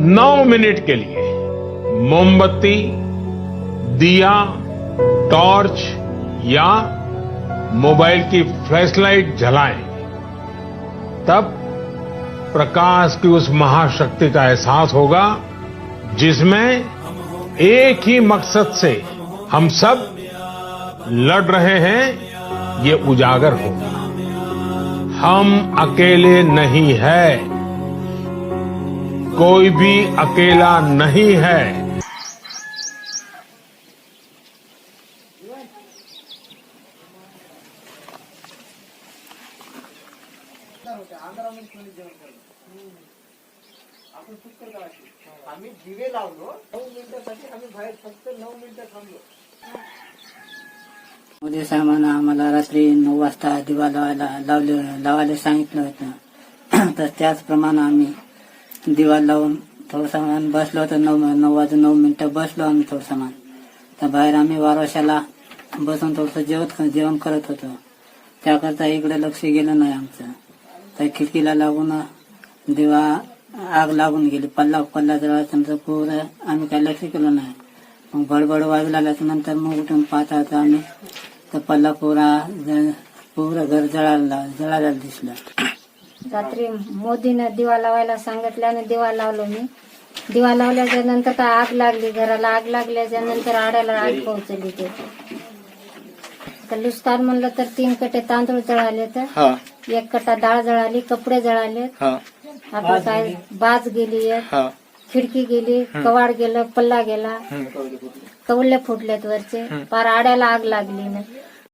नौ minute के लिए मोमबत्ती, दिया, टॉर्च या मोबाइल की फ्लैशलाइट जलाएँ। तब प्रकाश की उस महाशक्ति का एहसास होगा, जिसमें एक ही मकसद से हम सब लड़ रहे हैं, ये उजागर होगा। हम अकेले नहीं है। कोई भी अकेला नहीं है। आम्ही दिवे लावलो. नऊ मिनिटासाठी आम्ही बाहेर फक्त नऊ मिनिटं थांबलो. उद्या साहेबांना आम्हाला रात्री नऊ वाजता दिवा लावायला लावले लावायला सांगितलं होतं. तर त्याचप्रमाणे आम्ही दिवा लावून थोडसा सामान बसलो होतो नऊ नऊ वाजून नऊ मिनिटं बसलो आम्ही थोडं सामान. तर बाहेर आम्ही वारवशाला बसून थोडंसं जेवत जेवण करत होतो. त्याकरता इकडे लक्ष गेलं नाही आमचं. तर खिडकीला लागून दिवा आग लागून गेली. पल्ला पल्ला जवळ त्यांचं पुरं आम्ही काही लक्ष केलं नाही. मग बडबड वाजू लागल्याच्या नंतर मग उठून पाहता होतो आम्ही. तर पल्ला पुरा ज- घर जळायला जळायला दिसलं. रात्री मोदीनं दिवा लावायला सांगितल्याने दिवा लावलो मी. दिवा लावल्याच्या नंतर काय आग लागली घराला आग लागल्याच्या नंतर आड्याला आग पोहोचली ते. तर लुस्कार म्हणलं तर तीन कटे तांदूळ जळाले तर एक कटा डाळ जळाली कपडे जळाले. आपलं काय बाज गेली एक खिडकी गेली कवाड गेलं पल्ला गेला. कवले फुटलेत वरचे. पार आड्याला आग लागली ना.